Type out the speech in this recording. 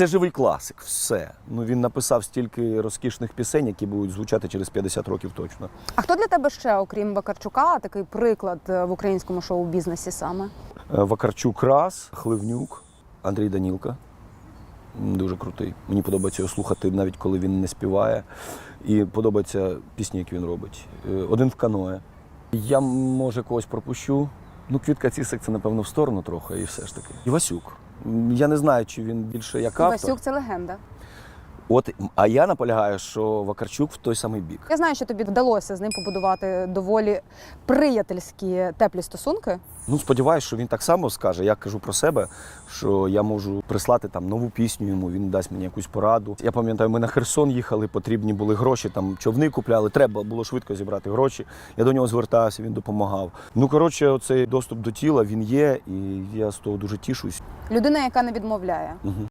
Це живий класик, все. Ну він написав стільки розкішних пісень, які будуть звучати через 50 років точно. А хто для тебе ще, окрім Вакарчука, такий приклад е, в українському шоу-бізнесі саме? Е, Вакарчук Раз, Хливнюк, Андрій Данілка. Дуже крутий. Мені подобається його слухати, навіть коли він не співає. І подобаються пісні, які він робить. Е, Один в каное. Я може когось пропущу. Ну, квітка цісик це, напевно, в сторону трохи, і все ж таки. Івасюк. Я не знаю, чи він більше як автор. Васюк це легенда. От, а я наполягаю, що Вакарчук в той самий бік. Я знаю, що тобі вдалося з ним побудувати доволі приятельські теплі стосунки. Ну, сподіваюся, що він так само скаже. Я кажу про себе, що я можу прислати там нову пісню йому, він дасть мені якусь пораду. Я пам'ятаю, ми на Херсон їхали, потрібні були гроші, там човни купляли, треба було швидко зібрати гроші. Я до нього звертався, він допомагав. Ну, коротше, оцей доступ до тіла він є, і я з того дуже тішусь. Людина, яка не відмовляє. Угу.